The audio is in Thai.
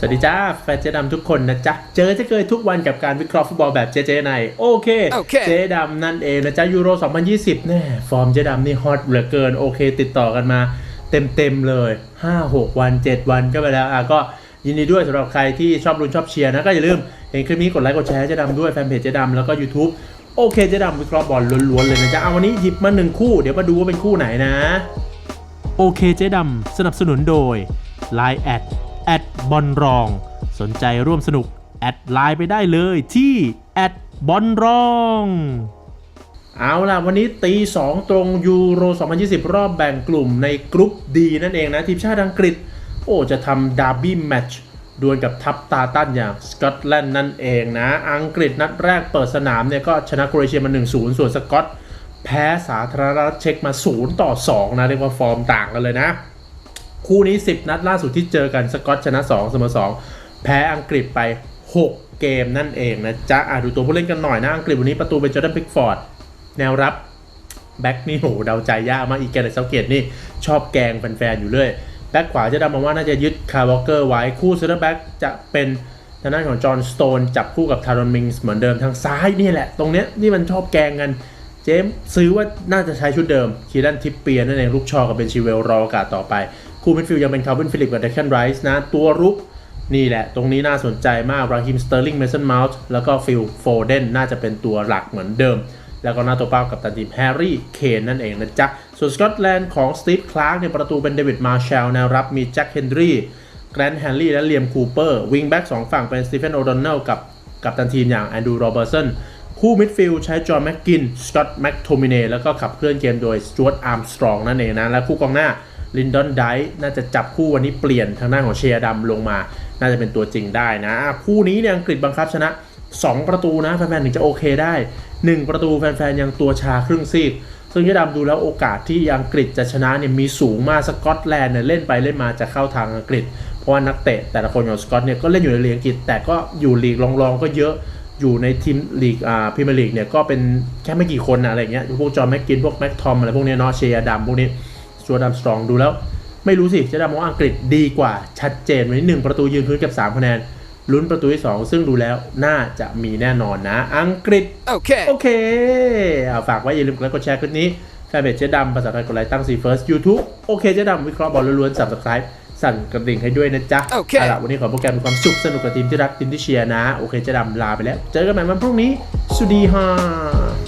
สวัสดีจ้าแฟนเจ๊ดำทุกคนนะจ๊ะ เจอจะเคยทุกวันกับการวิเคราะห์ฟุตบอลแบบเจ๊เจ๊ในโอเคโอเคเจ๊ดำนั่นเองนะจ๊ะยูโร 2020 แน่ฟอร์มเจ๊ดำนี่ฮอตเหลือเกินโอเค ติดต่อกันมาเต็มเต็มๆเลย 5-6 วัน 7 วันก็ไปแล้วอะก็ยินดีด้วยสำหรับใครที่ชอบรุนชอบเชียร์นะก็อย่าลืมเห็นคลิปนี้กดไลค์กดแชร์ให้เจ๊ดำด้วยแฟนเพจเจ๊ดำแล้วก็ YouTube โอเคเจ๊ดำวิเคราะห์บอลล้วนๆเลยนะจ๊ะเอาวันนี้หยิบมาหนึ่งคู่เดี๋ยวมาดูว่าเป็นคู่ไหนนะโอเคเจ๊ดำสนับสนุนโดย Line แอดบอลรอง สนใจร่วมสนุก แอดไลน์ไปได้เลยที่แอดบอลรอง เอาล่ะ วันนี้ตี 2 ตรงยูโร 2020 รอบแบ่งกลุ่มในกรุ๊ปดีนั่นเองนะ ทีมชาติอังกฤษ โอ้ จะทำดาร์บี้แมตช์ดวลกับทัพตาตันอย่างสกอตแลนด์นั่นเองนะ อังกฤษนัดแรกเปิดสนามเนี่ยก็ชนะโครเอเชียมา 1-0 ส่วนสกอตแพ้สาธารณรัฐเช็กมา 0 ต่อ 2 นะ เรียกว่าฟอร์มต่างกันเลยนะ คู่นี้ 10 นัดล่าสุดที่เจอกันสกอตชนะ2เสมอ2 แพ้อังกฤษไป 6 เกมนั่นเองนะจ๊ะอะดูตัวผู้เล่นกันหน่อยนะอังกฤษวันนี้ประตูเป็นจอร์แดนพิกฟอร์ดแนวรับแบ็กนี่โหเดาใจยากมากอีกแกนเซาเกตนี่ชอบแกงแฟนๆอยู่เรื่อยแบ็กขวาจะดำมาว่าน่าจะยึดคาร์วอเกอร์ไว้คู่เซนเตอร์แบ็กจะเป็นทางด้านของจอห์นสโตนจับคู่กับทารอนมิงส์เหมือนเดิมทางซ้ายนี่แหละ ตรงเนี้ยนี่มันชอบแกงกัน จมซื้อว่าน่าจะใช้ชุดเดิมคีดันทิปเปียนั่นเองลูกชอกับเป็นชิเวลรอโอกาสต่อไป คู่มิดฟิลด์ยังเป็นคาร์บินฟิลิปกับเดคแคนไรส์นะ ตัวรุกนี่แหละ ตรงนี้น่าสนใจมากราฮิมสเตอร์ลิงเมสันเมาส์แล้วก็ฟิลโฟเดนน่าจะเป็นตัวหลักเหมือนเดิม แล้วก็หน้าตัวเป้ากับตันทีมแฮร์รี่เคนนั่นเองนะจ๊ะ ส่วนสกอตแลนด์ของสตีฟคลาร์กเนี่ยประตูเป็นเดวิดมาร์แชลแนวรับมีแจ็คเฮนรี่แกรนท์แฮนรี่และเลียมคูเปอร์วิงแบ็กสองฝั่งเป็นสตีเฟนโอดอนเนลกับกับตันทีมอย่างแอนดูโรเบอร์สัน คู่มิดฟิลด์ใช้จอห์นแม็กกิน สกอตต์แม็กโทมิเนแล้วก็ขับเคลื่อนเกมโดยสจวตอาร์มสตรองนั่นเองนะ และคู่กองหน้าลินดอนไดน่าจะจับคู่วันนี้เปลี่ยนทางด้านของเชียร์ดำลงมา น่าจะเป็นตัวจริงได้นะอะคู่นี้เนี่ยอังกฤษบังคับชนะ 2 ประตูนะแฟนๆถึงจะโอเคได้ 1 ประตูแฟนๆยังตัวชาครึ่งซีก ซึ่งยดำดูแล้วโอกาสที่อังกฤษจะชนะเนี่ยมีสูงมากสกอตแลนด์เนี่ยเล่นไปเล่นมาจะเข้าทางอังกฤษ เพราะว่านักเตะแต่ละคนของสกอตเนี่ยก็เล่นอยู่ในลีกอังกฤษแต่ก็อยู่ลีกรองๆก็เยอะ อยู่ในทีมลีกอ่าพรีเมียร์ลีกเนี่ยก็เป็นแค่ไม่กี่คนนะอะไรเงี้ยพวกจอห์นแม็กกินพวกแม็กทอมอะไรพวกเนี้ยเนาะเชียร์ดำพวกนี้สวดัมสตรองดูแล้ว ไม่รู้สิเจะดำมองว่าอังกฤษดีกว่าชัดเจนวันนี้หนึ่งประตูยืนพื้นกับ3คะแนนลุ้นประตูที่ 2 ซึ่งดูแล้วน่าจะมีแน่นอนนะ อังกฤษ Okay. โอเคเอาฝากไว้อย่าลืมกดไลค์กดแชร์คลิปนี้แฟนเพจเจ๊ดำภาษาไทยกดไลค์ตั้งซีเฟิร์สยูทูบโอเคเจ๊ดำวิเคราะห์บอลล้วนๆ subscribe สั่ นกระดิ่งให้ด้วยนะจ๊ะ โอเคเอาล่ะวันนี้ขอโปรแกรมมีความสุขสนุกกับทีมที่รักทีมที่เชียร์นะ โอเคเจ๊ดำลาไปแล้ว เจอกันใหม่วันพรุ่งนี้สวัสดีฮะ